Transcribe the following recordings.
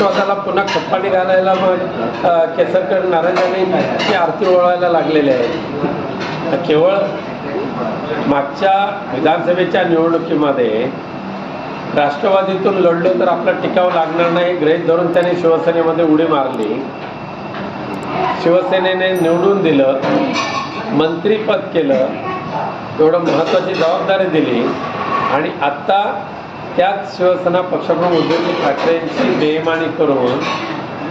स्वतःला पुन्हा खप्पाने घालायला मग केसरकर नारायणाने आरती ओळायला लागलेले आहे. केवळ मागच्या विधानसभेच्या निवडणुकीमध्ये राष्ट्रवादीतून लढलो तर आपला टिकाव लागणार नाही. ग्रहित धरून त्याने शिवसेनेमध्ये उडी मारली. शिवसेनेने निवडून दिलं मंत्रीपद केलं एवढं महत्त्वाची जबाबदारी दिली आणि आत्ता त्याच शिवसेना पक्षप्रमुख उद्धव ठाकरेंची बेईमानी करून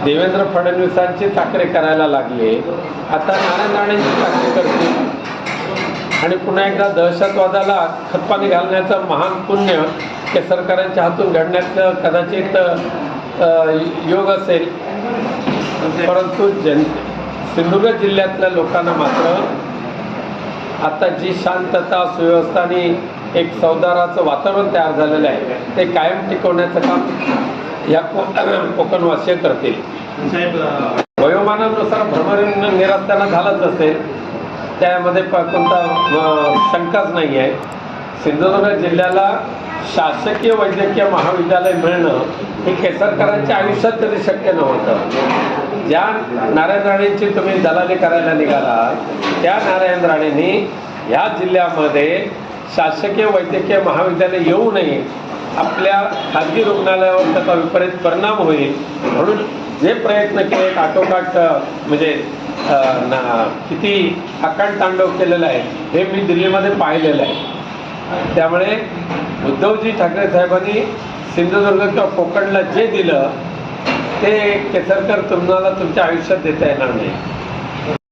देवेंद्र फडणवीसांची चाकरी करायला लागले आता नारायण राणेंची चाकरी करतील. आणि पुन्हा एकदा दहशतवादाला खतपाणी घालण्याचं महान पुण्य हे सरकारांच्या हातून घडण्याचं कदाचित योग असेल. परंतु जन सिंधुदुर्ग जिल्ह्यातल्या लोकांना मात्र आता जी शांतता सुव्यवस्था आणि एक सौदाराचं वातावरण तयार झालेलं आहे. ते कायम टिकवण्याचं काम या को कोकणवासीय करतील. वयोमानानुसार भ्रमण निरस्ताना झालंच असेल त्यामध्ये प कोणता शंकाच नाही आहे. सिंधुदुर्ग जिल्ह्याला शासकीय वैद्यकीय महाविद्यालय मिळणं हे केसरकरांच्या आयुष्यात कधी शक्य नव्हतं. ज्या नारायण राणेंची तुम्ही दलाली करायला निघाला त्या नारायण राणेंनी ह्या जिल्ह्यामध्ये शासकीय वैद्यकीय महाविद्यालय येऊ नये आपल्या खाजगी रुग्णालयावर त्याचा विपरीत परिणाम होईल. म्हणून जे प्रयत्न केले आटोकाट म्हणजे ना किती आकांड तांडव केलेलं आहे हे मी दिल्लीमध्ये पाहिलेलं आहे. त्यामुळे उद्धवजी ठाकरे साहेबांनी सिंधुदुर्ग किंवा कोकणला जे दिलं ते केसरकर तुम्हाला तुमच्या आयुष्यात देता येणार नाही.